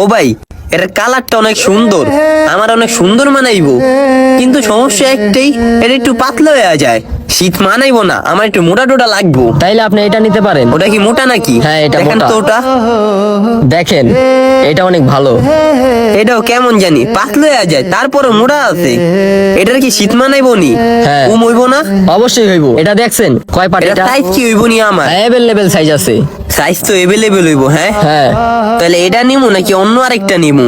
ও ভাই এর কালারটা অনেক সুন্দর। আমার অনেক সুন্দর মানাইবো। কিন্তু সমস্যা একটাই এটা একটু পাতলা হয়ে যায়। শীত মানাইবো না আমার একটু মোটা টোটা লাগবো। তাইলে আপনি এটা নিতে পারেন। ওটা কি মোটা নাকি? হ্যাঁ, এটা দেখেন। তো ওটা। দেখেন এটা অনেক ভালো। এটাও কেমন জানি পাতলা হয়ে যায় তারপরে মোটা আছে। এটার কি শীত মানাইবো নি? হ্যাঁ। উম হইবো না? অবশ্যই হইব। এটা দেখছেন? কয় পাট এটা সাইজ কি হইবো নি আমার? অ্যাভেলেবেল সাইজ আছে। সাইজ তো এভেলেবেল হইবো হ্যাঁ? হ্যাঁ। তাহলে এটা নিমু নাকি অন্য আরেকটা নিমু?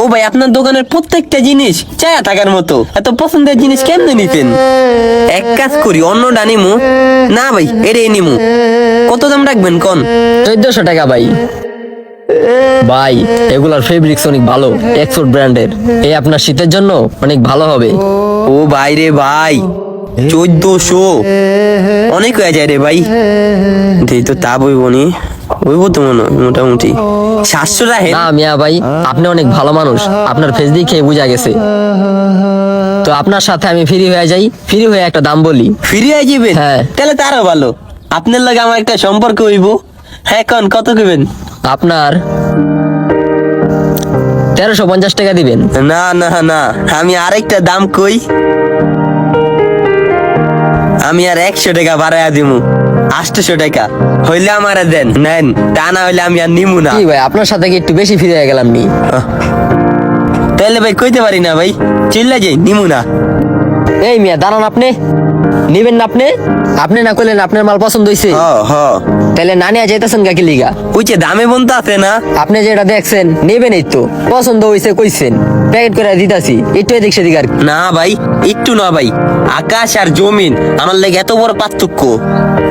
ও ভাই আপনার দোকানের প্রত্যেকটা জিনিস চায়া থাকার মতো। এত পছন্দের জিনিস কেমনে নিতেন এক কাজ করি অন্যটা নিমু। না ভাই এটাই নিমু। কত দাম রাখবেন কোন? চোদ্দশো টাকা ভাই। ভাই এগুলার ফেব্রিক্স অনেক ভালো এক্সপোর্ট ব্র্যান্ডের এই আপনার শীতের জন্য অনেক ভালো হবে। ও ভাই রে ভাই। চোদ্দশো। অনেক হয়ে যায় রে ভাই। তো তা বইব নি। বইব তো মনে মোটামুটি। সাতশো না মিয়া ভাই আপনি অনেক ভালো মানুষ। আপনার ফেস দিয়ে খেয়ে বোঝা গেছে। তো আপনার সাথে আমি ফ্রি হয়ে যাই। ফ্রি হয়ে একটা দাম বলি। ফ্রি হয়ে যাবেন? হ্যাঁ। তাহলে তারও ভালো। আপনার লাগে আমার একটা সম্পর্ক হইব। হ্যাঁ কোন কত কইবেন? আপনার তেরোশো পঞ্চাশ টাকা দিবেন। না না না। আমি আরেকটা দাম কই। আমি আর একশো টাকা বাড়াইয়া দিমু। আটশো টাকা। হইলে আমার দেন। নেন। তা না হইলে আমি আর নিমু না। কি ভাই আপনার সাথে কি একটু বেশি ফিরে গেলাম নি? তাহলে ভাই কইতে পারি না ভাই। চিল্লা যাই নিমু না। এই মিয়া দাঁড়ান আপনি। নিবেন না আপনি? আপনি না করলেন আপনার মাল পছন্দ হয়েছে হ হ। তাহলে না নিয়ে যাইতেছেন কাকি লিগা? ওই যে দামে বনতে আছে না। আপনি যেটা দেখছেন নেবেন এই তো। পছন্দ হয়েছে কইছেন। প্যাকেট করে দিতাছি। একটু এদিক সেদিক আর না ভাই একটু না ভাই। আকাশ আর জমিন আমার লাগে এত বড় পার্থক্য।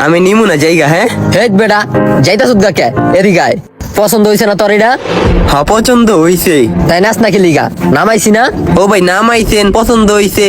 আমি নিমু না জায়গা হ্যাঁ? হেট বেটা যাইতা গা কে? এদিকে আয়। পছন্দ হয়েছে না তোর এটা? হ পছন্দ হইছে। তাই নাচ নাকি লিগা? নামাইছি না? ও ভাই নামাইছেন পছন্দ হইছে।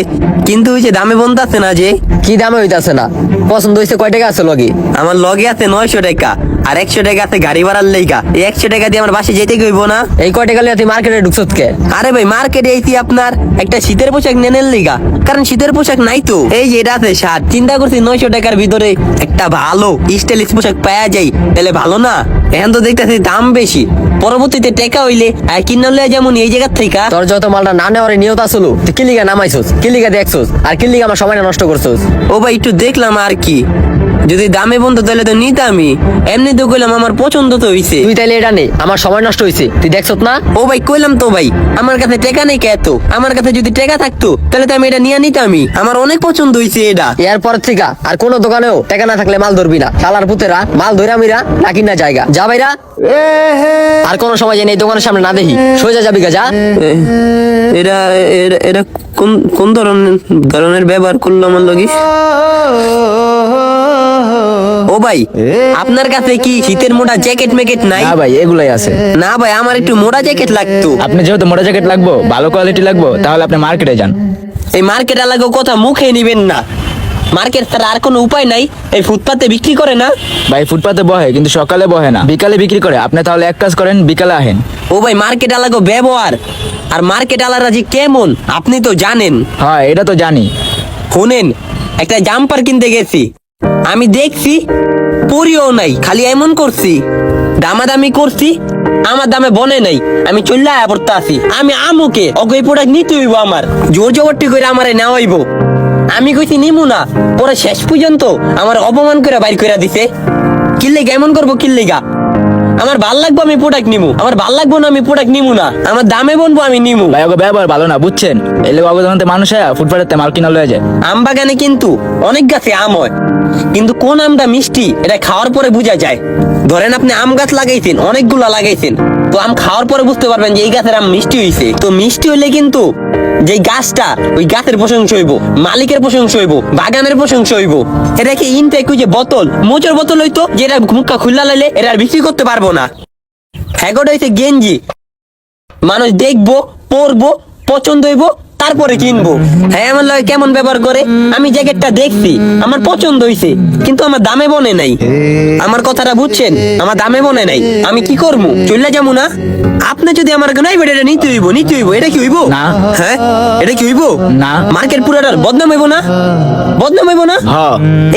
কিন্তু ওই যে দামে আছে না যে? কি দামে হইতাছে না? পছন্দ হয়েছে কয় টাকা আছে লগে? আমার লগে আছে নয়শো টাকা আর একশো টাকা আছে গাড়ি ভাড়ার লেগা এই একশো টাকা দিয়ে আমার বাসে যেতে গইব না? এই কয় টাকা লিয়ে তুই মার্কেটে ঢুকছত কে আরে ভাই মার্কেটে আইছি আপনার একটা শীতের পোশাক নেনের লিগা কারণ শীতের পোশাক নাই তো। এই যে এটা আছে শার্ট চিন্তা করছি নয়শো টাকার ভিতরে একটা ভালো স্টাইলিশ পোশাক পাওয়া যায় তাহলে ভালো না? এখন তো দেখতেছি দাম বেশি। পরবর্তীতে টেকা হইলে আর কিনলে যেমন এই জায়গার থেকে তোর যত মালটা না নেওয়ার নিয়ত আসলো তুই কিলিগা নামাইছস কি আর কিলিগা আমার সময়টা নষ্ট করছস। ও ভাই একটু দেখলাম আর কি। যদি দামে বন্ধ তাহলে তো নিতামই। এমনি তো কইলাম আমার পছন্দ তো হইছে। তুই তাইলে এটা নে আমার সময় নষ্ট হয়েছে তুই দেখছত না? ও ভাই কইলাম তো ভাই আমার কাছে টেকা নেই কে এত? আমার কাছে যদি টেকা থাকতো তাহলে তো আমি এটা নিয়ে নিতামই। আমার অনেক পছন্দ হইছে এটা। এরপর থেকে আর কোন দোকানেও টাকা না থাকলে মাল ধরবি না। শালার পুতেরা মাল ধইরা মিরা নাকি না জায়গা। যা ভাইরা। আর কোন সময় জানি এই দোকানের সামনে না দেখি। সোজা যাবি গা যা। এরা- এরা কোন কোন ধরনের ধরনের ব্যবহার করল আমার লগে? ও ভাই আপনার কাছে কি শীতের মোটা জ্যাকেট ম্যাকেট নাই? না ভাই এগুলাই আছে। না ভাই আমার একটু মোটা জ্যাকেট লাগতো। আপনি যেহেতু মোটা জ্যাকেট লাগবো ভালো কোয়ালিটি লাগবো তাহলে আপনি মার্কেটে যান। এই মার্কেট এলাকার কথা মুখে নিবেন না। মার্কেট তার আর কোনো উপায় নাই। এই ফুটপাতে বিক্রি করে না। ভাই ফুটপাতে বহে কিন্তু সকালে বহে না। বিকালে বিক্রি করে। আপনি তাহলে এক কাজ করেন বিকালে আহেন ও ভাই মার্কেট এলাকা ব্যবহার। আর মার্কেট এলাকারা যে কেমন আপনি তো জানেন। হ্যাঁ এটা তো জানি। শুনেন একটা জাম্পার কিনতে গেছি। আমি দেখছি, পরিও নাই, খালি এমন করছি, দামাদামি করছি, আমার দামে বনে নাই, আমি চল্লা পড়তে আসি আমি আমুকে ওকে প্রোডাক্ট নিতে হইব আমার, জোর জবরটি করে আমারে নেওয়া হইব। আমি কইছি, নিমু না, পরে শেষ পর্যন্ত আমার অপমান করে বাইর করে দিছে। কিল্লে এমন করব কিল্লেগা। আমার ভালো লাগবো আমি প্রোডাক্ট নিমু। আমার ভালো লাগবো না আমি প্রোডাক্ট নিমু না। আমার দামে বনবো আমি নিমু। ভাই ওকে ব্যবহার ভালো না বুঝছেন? এলে অবদানতে মানুষ আয়া ফুটপাতে মাল কিনা লয়ে যায়। আম বাগানে কিন্তু অনেক গাছে আম হয়। কিন্তু কোন আমটা মিষ্টি এটা খাওয়ার পরে বোঝা যায়। ধরেন আপনি আম গাছ লাগাইছেন অনেকগুলা লাগাইছেন। তো আম খাওয়ার পরে বুঝতে পারবেন যে এই গাছের আম মিষ্টি হইছে। তো মিষ্টি হইলে কিন্তু যে গাছটা ওই গাছের প্রশংসা হইব, মালিকের প্রশংসা হইব, বাগানের প্রশংসা হইব, এটা কি ইনটেক ওই যে বোতল, মোচর বোতল হইতো, যেটা মুখা খুললা লাইলে এটা আর বিক্রি করতে পারব না। হ্যাগোটা হইছে গেঞ্জি। মানুষ দেখব, পরবো, পছন্দ হইব তারপরে কিনবো। হ্যাঁ আমার লাগে কেমন ব্যবহার করে? আমি জ্যাকেটটা দেখছি আমার পছন্দ হইছে কিন্তু আমার দামে বনে নাই। আমার কথাটা বুঝছেন? আমার দামে বনে নাই। আমি কি করব? চলে যাব না? আপনি যদি আমার বেটা এটা নিতে হইব নিতে হইব এটা কি হইব? না। হ্যাঁ এটা কি হইব? না। মার্কেট পুরাটার বদনাম হইব না? বদনাম হইব না? হ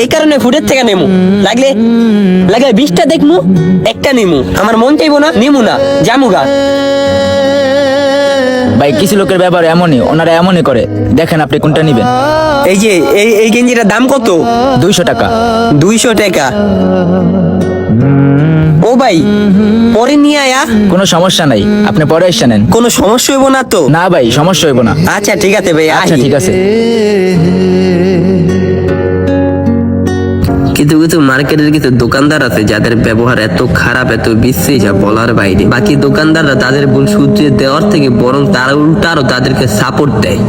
এই কারণে ফুটের থেকে নেমু। লাগলে লাগলে বিশটা দেখমু একটা নেমু। আমার মন চাইব না নেমু না জামুগা ভাই কিছু লোকের ব্যাপার এমনই ওনারা এমনই করে। দেখেন আপনি কোনটা নিবেন। এই যে এই এই গেঞ্জিটার দাম কত? দুইশো টাকা। দুইশো টাকা। ও ভাই পরে নিয়ে আয়া। কোনো সমস্যা নাই আপনি পরে এসে নেন। কোনো সমস্যা হইব না তো? না ভাই সমস্যা হইব না। আচ্ছা ঠিক আছে ভাই আচ্ছা ঠিক আছে। কিছু কিছু মার্কেটের কিছু দোকানদার আছে যাদের ব্যবহার এত খারাপ, এত বিশ্রী যা বলার বাইরে। বাকি দোকানদাররা তাদের ভুল সূত্রে দেওয়ার থেকে বরং তারা উল্টা আরও তাদেরকে সাপোর্ট দেয়।